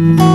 আসসালামু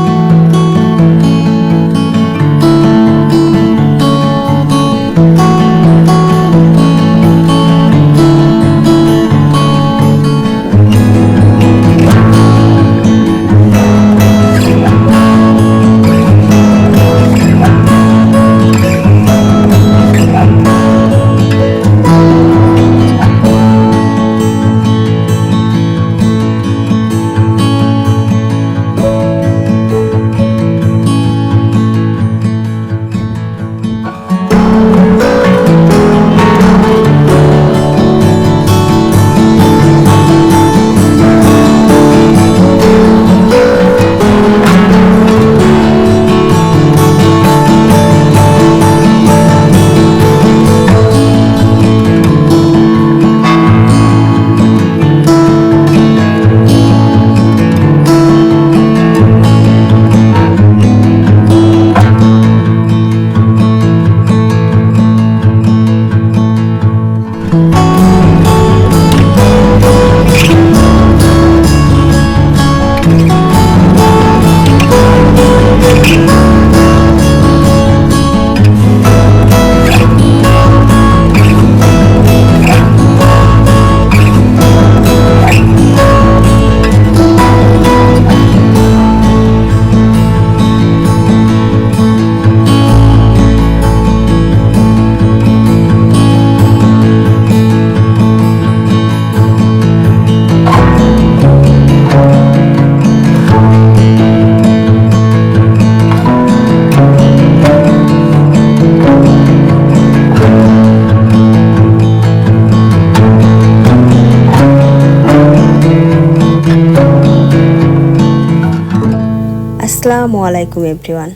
আলাইকুম এভরিওয়ান।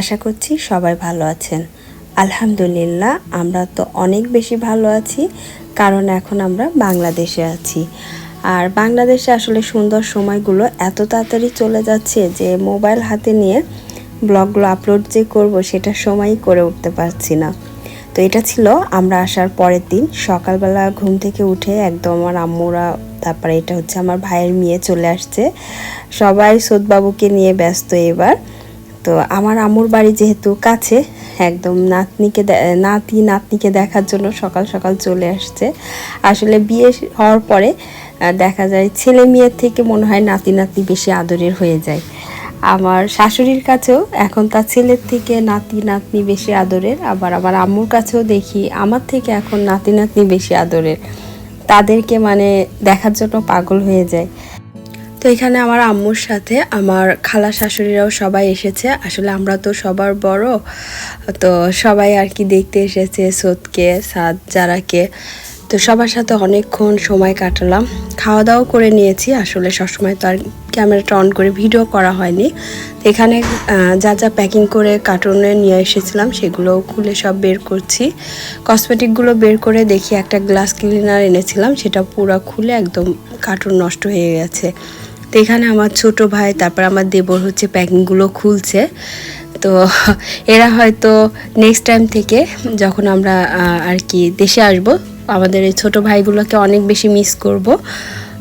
আশা করছি সবাই ভালো আছেন। আলহামদুলিল্লাহ, আমরা তো অনেক বেশি ভালো আছি, কারণ এখন আমরা বাংলাদেশে আছি। আর বাংলাদেশে আসলে সুন্দর সময়গুলো এত তাড়াতাড়ি চলে যাচ্ছে যে মোবাইল হাতে নিয়ে ব্লগগুলো আপলোড যে করব সেটা সময়ই করে উঠতে পারছি না। তো এটা ছিল আমরা আসার পরের দিন। সকালবেলা ঘুম থেকে উঠে একদম আমার আম্মুরা, তারপরে এটা হচ্ছে আমার ভাইয়ের মেয়ে চলে আসছে। সবাই সোদবাবুকে নিয়ে ব্যস্ত এবার। তো আমার আম্মুর বাড়ি যেহেতু কাছে, একদম নাতনিকে নাতি, নাতনিকে দেখার জন্য সকাল সকাল চলে আসছে। আসলে বিয়ে হওয়ার পরে দেখা যায় ছেলে মেয়ের থেকে মনে হয় নাতি, নাতনি বেশি আদরের হয়ে যায়। আমার শাশুড়ির কাছেও এখন তার ছেলের থেকে নাতি, নাতনি বেশি আদরের। আবার আমার আম্মুর কাছেও দেখি আমার থেকে এখন নাতি, নাতনি বেশি আদরের। তাদেরকে মানে দেখার জন্য পাগল হয়ে যায়। তো এখানে আমার আম্মুর সাথে, আমার খালা শাশুড়িরাও সবাই এসেছে। আসলে আমরা তো সবার বড়, তো সবাই আর কি দেখতে এসেছে সোদকে, সাদ যারাকে তো সবার সাথে অনেকক্ষণ সময় কাটালাম। খাওয়া দাওয়া করে নিয়েছি, আসলে সবসময় তো আর ক্যামেরাটা অন করে ভিডিও করা হয়নি। এখানে যা যা প্যাকিং করে কার্টুনে নিয়ে এসেছিলাম সেগুলো খুলে সব বের করছি। কসমেটিকগুলো বের করে দেখি, একটা গ্লাস ক্লিনার এনেছিলাম, সেটা পুরো খুলে একদম কার্টুন নষ্ট হয়ে গেছে। তো এখানে আমার ছোট ভাই, তারপর আমার দেবর হচ্ছে প্যাকিংগুলো খুলছে। তো এরা হয়তো নেক্সট টাইম থেকে যখন আমরা আর কি দেশে আসব, আমাদের এই ছোট ভাইগুলোকে অনেক বেশি মিস করব।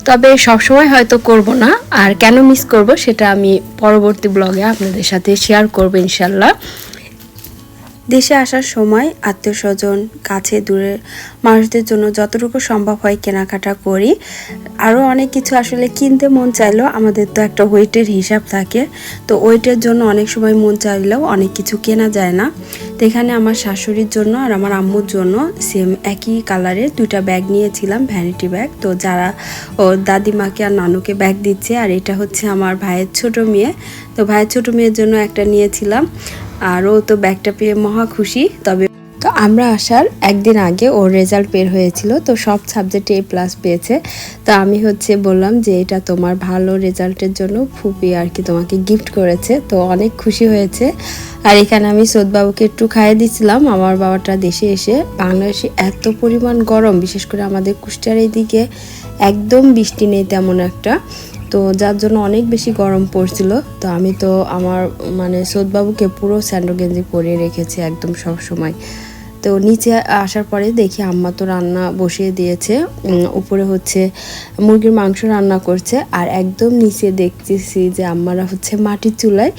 তবে সবসময় হয়তো করব না। আর কেন মিস করব সেটা আমি পরবর্তী ব্লগে আপনাদের সাথে শেয়ার করব ইনশাল্লাহ। দেশে আসার সময় আত্মীয় স্বজন কাছে দূরে মানুষদের জন্য যতটুকু সম্ভব হয় কেনাকাটা করি। আরও অনেক কিছু আসলে কিনতে মন চাইলেও আমাদের তো একটা ওয়েটের হিসাব থাকে। তো ওয়েটের জন্য অনেক সময় মন চাইলেও অনেক কিছু কেনা যায় না। তো এখানে আমার শাশুড়ির জন্য আর আমার আম্মুর জন্য সেম একই কালারের দুইটা ব্যাগ নিয়েছিলাম ভ্যানিটি ব্যাগ তো যারা, ও দাদিমাকে আর নানুকে ব্যাগ দিচ্ছে, আর এটা হচ্ছে আমার ভাইয়ের ছোট মেয়ে। তো ভাইয়ের ছোট মেয়ের জন্য একটা নিয়েছিলাম। আর ও তো ব্যাগটা পেয়ে মহা খুশি। তবে তো আমরা আসার একদিন আগে ওর রেজাল্ট বের হয়েছিল, তো সব সাবজেক্টে এ প্লাস পেয়েছে। তো আমি হচ্ছে বললাম যে এটা তোমার ভালো রেজাল্টের জন্য ফুপি আর কি তোমাকে গিফট করেছে, তো অনেক খুশি হয়েছে। আর এখানে আমি সোদবাবুকে একটু খাইয়ে দিছিলাম, আমার বাবাটা দেশে এসে বাংলাদেশে এত পরিমাণ গরম, বিশেষ করে আমাদের কুষ্টিয়ার এইদিকে একদম বৃষ্টি নেই তেমন একটা। তো যার জন্য অনেক বেশি গরম পড়ছিল। তো আমি তো আমার মানে সোদবাবুকে পুরো স্যান্ডো গেঞ্জি পরিয়ে রেখেছি একদম সব সময় তো নিচে আসার পরে দেখি আম্মা তো রান্না বসিয়ে দিয়েছে। উপরে হচ্ছে মুরগির মাংস রান্না করছে আর একদম নিচে দেখতেছি যে আম্মারা হচ্ছে মাটির চুলায়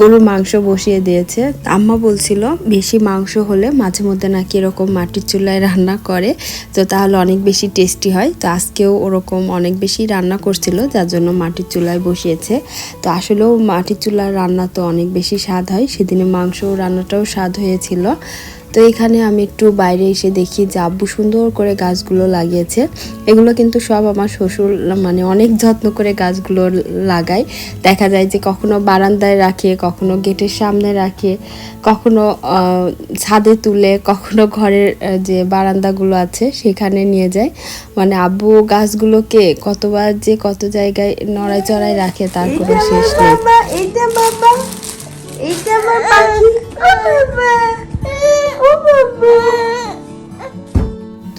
গরুর মাংস বসিয়ে দিয়েছে। আম্মা বলছিল বেশি মাংস হলে মাঝে মধ্যে নাকি এরকম মাটির চুলায় রান্না করে, তো তাহলে অনেক বেশি টেস্টি হয়। তো আজকেও ওরকম অনেক বেশি রান্না করছিল, যার জন্য মাটির চুলায় বসিয়েছে। তো আসলেও মাটির চুলার রান্না তো অনেক বেশি স্বাদ হয়, সেদিনে মাংস রান্নাটাও স্বাদ হয়েছিল। তো এখানে আমি একটু বাইরে এসে দেখি যে আব্বু সুন্দর করে গাছগুলো লাগিয়েছে। এগুলো কিন্তু সব আমার শ্বশুর মানে অনেক যত্ন করে গাছগুলো লাগায়। দেখা যায় যে কখনো বারান্দায় রাখে কখনো গেটের সামনে রাখে কখনো ছাদে তুলে কখনো ঘরের যে বারান্দাগুলো আছে সেখানে নিয়ে যায়। মানে আব্বু গাছগুলোকে কতবার যে কত জায়গায় নড়াই চড়াই রাখে তার কোনো এইটা শেষ আমার নেই Baba.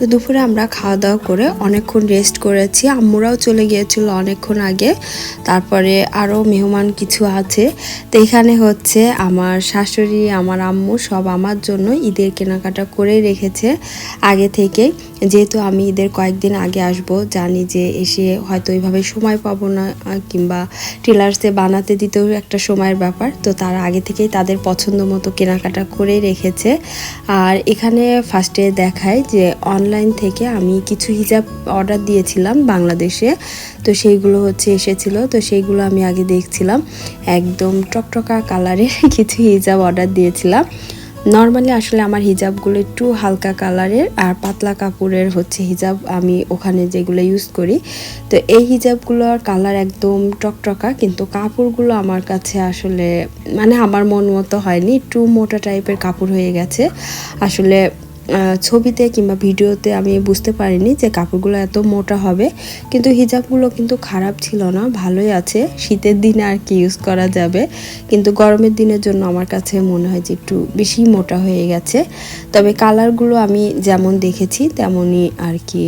তো দুপুরে আমরা খাওয়া দাওয়া করে অনেকক্ষণ রেস্ট করেছি। আম্মুরাও চলে গিয়েছিল অনেকক্ষণ আগে। তারপরে আরও মেহমান কিছু আছে। তো এখানে হচ্ছে আমার শাশুড়ি, আমার আম্মু সব আমার জন্য ঈদের কেনাকাটা করে রেখেছে আগে থেকে। যেহেতু আমি ঈদের কয়েকদিন আগে আসব, জানি যে এসে হয়তো ওইভাবে সময় পাবো না, কিংবা টেলার্সে বানাতে দিতেও একটা সময়ের ব্যাপার। তো তারা আগে থেকেই তাদের পছন্দ মতো কেনাকাটা করে রেখেছে। আর এখানে ফার্স্টে দেখায় যে অনলাইন থেকে আমি কিছু হিজাব অর্ডার দিয়েছিলাম বাংলাদেশে। তো সেইগুলো হচ্ছে এসেছিল। তো সেইগুলো আমি আগে দেখছিলাম। একদম টকটকা কালারের কিছু হিজাব অর্ডার দিয়েছিলাম। নর্মালি আসলে আমার হিজাবগুলো একটু হালকা কালারের আর পাতলা কাপড়ের হচ্ছে হিজাব আমি ওখানে যেগুলো ইউজ করি। তো এই হিজাবগুলোর কালার একদম টকটকা, কিন্তু কাপড়গুলো আমার কাছে আসলে মানে আমার মন মতো হয়নি। একটু মোটা টাইপের কাপড় হয়ে গেছে। আসলে ছবিতে কিংবা ভিডিওতে আমি বুঝতে পারিনি যে কাপড়গুলো এত মোটা হবে, কিন্তু হিজাবগুলো কিন্তু খারাপ ছিল না, ভালোই আছে। শীতের দিনে আর কি ইউজ করা যাবে, কিন্তু গরমের দিনের জন্য আমার কাছে মনে হয় যে একটু বেশি মোটা হয়ে গেছে। তবে কালারগুলো আমি যেমন দেখেছি, তেমনই আর কি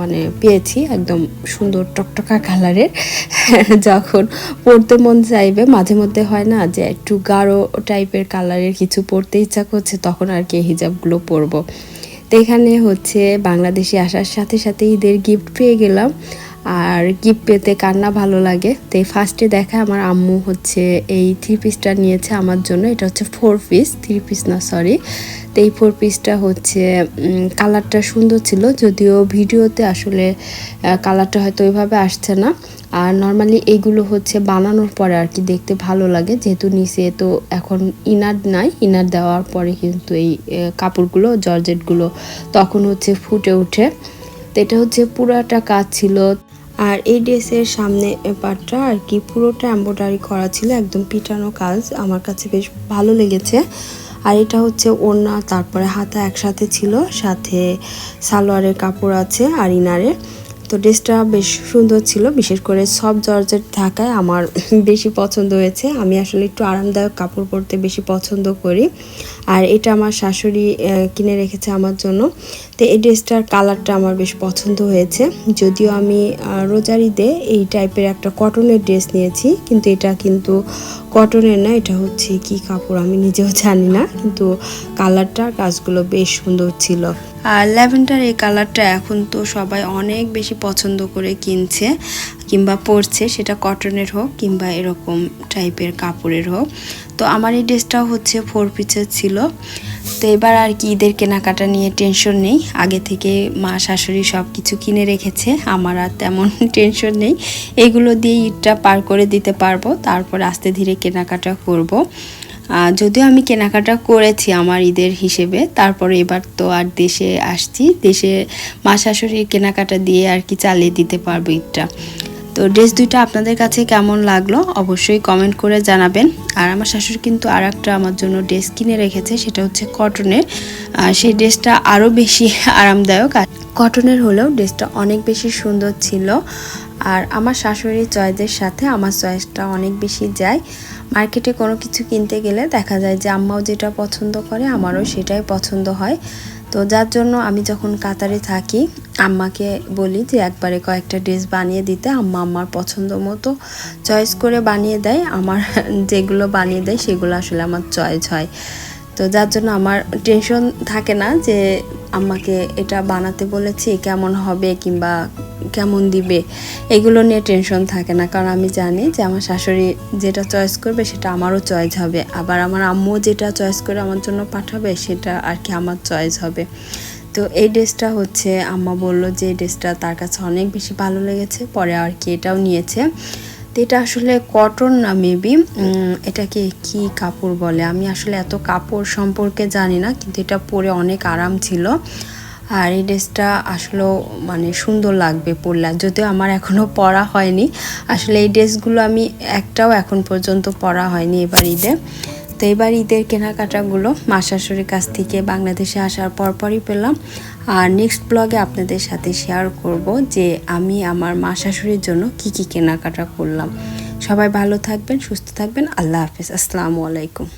মানে পেয়েছি, একদম সুন্দর টকটকা কালারের। যখন পরতে মন চাইবে, মাঝে মধ্যে হয় না যে একটু গাঢ় টাইপের কালারের কিছু পরতে ইচ্ছা করছে, তখন আর কি হিজাবগুলো পরবো। তো এখানে হচ্ছে বাংলাদেশে আসার সাথে সাথে ঈদের গিফট পেয়ে গেলাম। আর গিফট পেতে কান্না ভালো লাগে? তো এই ফার্স্টে দেখা আমার আম্মু হচ্ছে এই থ্রি পিসটা নিয়েছে আমার জন্য। এটা হচ্ছে ফোর পিস থ্রি পিস না সরি তো এই ফোর পিসটা হচ্ছে কালারটা সুন্দর ছিল, যদিও ভিডিওতে আসলে কালারটা হয়তো ওইভাবে আসছে না। আর নর্মালি এইগুলো হচ্ছে বানানোর পরে আর কি দেখতে ভালো লাগে, যেহেতু নিচে তো এখন ইনার নাই ইনার দেওয়ার পরে কিন্তু এই কাপড়গুলো, জর্জেটগুলো তখন হচ্ছে ফুটে ওঠে। তো এটা হচ্ছে পুরাটা কাজ ছিল আর এই ড্রেসের সামনে পাটটা আর কি, পুরোটা এম্ব্রয়ডারি করা ছিল, একদম পিটানো কাজ। আমার কাছে বেশ ভালো লেগেছে। আর এটা হচ্ছে ওড়না, তারপরে হাতা একসাথে ছিল, সাথে সালোয়ারের কাপড় আছে আর ইনারে তো ড্রেসটা বেশ সুন্দর ছিল, বিশেষ করে সব জর্জেট থাকায় আমার বেশি পছন্দ হয়েছে। আমি আসলে একটু আরামদায়ক কাপড় পরতে বেশি পছন্দ করি। আর এটা আমার শাশুড়ি কিনে রেখেছে আমার জন্য। তো এই ড্রেসটার কালারটা আমার বেশ পছন্দ হয়েছে। যদিও আমি রোজার এই টাইপের একটা কটনের ড্রেস নিয়েছি, কিন্তু এটা কিন্তু কটনের না, এটা হচ্ছে কি কাপড় আমি নিজেও জানি না। কিন্তু কালারটা, কাজগুলো বেশ সুন্দর ছিল। আর ল্যাভেন্ডার এই কালারটা এখন তো সবাই অনেক বেশি পছন্দ করে কিনছে কিংবা পরছে, সেটা কটনের হোক কিংবা এরকম টাইপের কাপড়ের হোক। তো আমার এই ড্রেসটাও হচ্ছে ফোর পিসের ছিল। তো এবার আর কি ঈদের কেনাকাটা নিয়ে টেনশন নেই। আগে থেকে মা, শাশুড়ি সব কিছু কিনে রেখেছে। আমার আর তেমন টেনশন নেই। এগুলো দিয়ে ঈদটা পার করে দিতে পারব। তারপর আস্তে ধীরে কেনাকাটা করব। যদিও আমি কেনাকাটা করেছি আমার ঈদের হিসেবে, তারপরে এবার তো আর দেশে আসছি। দেশে মা শাশুড়ির কেনাকাটা দিয়ে আর কি চালিয়ে দিতে পারব ঈদটা। তো ড্রেস দুইটা আপনাদের কাছে কেমন লাগল অবশ্যই কমেন্ট করে জানাবেন। আর আমার শাশুড়ি কিন্তু আর একটা আমার জন্য ড্রেস কিনে রেখেছে, সেটা হচ্ছে কটনের। সেই ড্রেসটা আরও বেশি আরামদায়ক। আর কটনের হলেও ড্রেসটা অনেক বেশি সুন্দর ছিল। আর আমার শাশুড়ির চয়েসের সাথে আমার চয়েসটা অনেক বেশি যায়। মার্কেটে কোনো কিছু কিনতে গেলে দেখা যায় যে আম্মাও যেটা পছন্দ করে, আমারও সেটাই পছন্দ হয়। তো যার জন্য আমি যখন কাতারে থাকি, আম্মাকে বলি যে একবারে কয়েকটা ড্রেস বানিয়ে দিতে। আম্মা আমার পছন্দ মতো চয়েস করে বানিয়ে দেয়। আমার যেগুলো বানিয়ে দেয়, সেগুলো আসলে আমার চয়েস হয়। তো যার জন্য আমার টেনশন থাকে না যে আমাকে এটা বানাতে বলেছি, কেমন হবে কিংবা কেমন দিবে, এগুলো নিয়ে টেনশন থাকে না। কারণ আমি জানি যে আমার শাশুড়ি যেটা চয়েস করবে সেটা আমারও চয়েস হবে। আবার আমার আম্মু যেটা চয়েস করে আমার জন্য পাঠাবে সেটা আর কি আমার চয়েস হবে। তো এই ড্রেসটা হচ্ছে, আম্মা বলল যে ড্রেসটা তার কাছে অনেক বেশি ভালো লেগেছে, পরে আর কি এটাও নিয়েছে। তো এটা আসলে কটন না মেবি এটাকে কি কাপড় বলে? আমি আসলে এত কাপড় সম্পর্কে জানি না, কিন্তু এটা পরে অনেক আরাম ছিল। আর এই ড্রেসটা আসলেও মানে সুন্দর লাগবে পরলে। যদিও আমার এখনও পরা হয়নি। আসলে এই ড্রেসগুলো আমি একটাও এখন পর্যন্ত পরা হয়নি এবার ঈদে। তো এবার ঈদের কেনাকাটাগুলো মা শাশুড়ির কাছ থেকে বাংলাদেশে আসার পরপরই পেলাম। আর নেক্সট ব্লগে আপনাদের সাথে শেয়ার করব যে আমি আমার মা শাশুড়ির জন্য কি কি কেনাকাটা করলাম। সবাই ভালো থাকবেন, সুস্থ থাকবেন। আল্লাহ হাফেজ। আসসালামু আলাইকুম।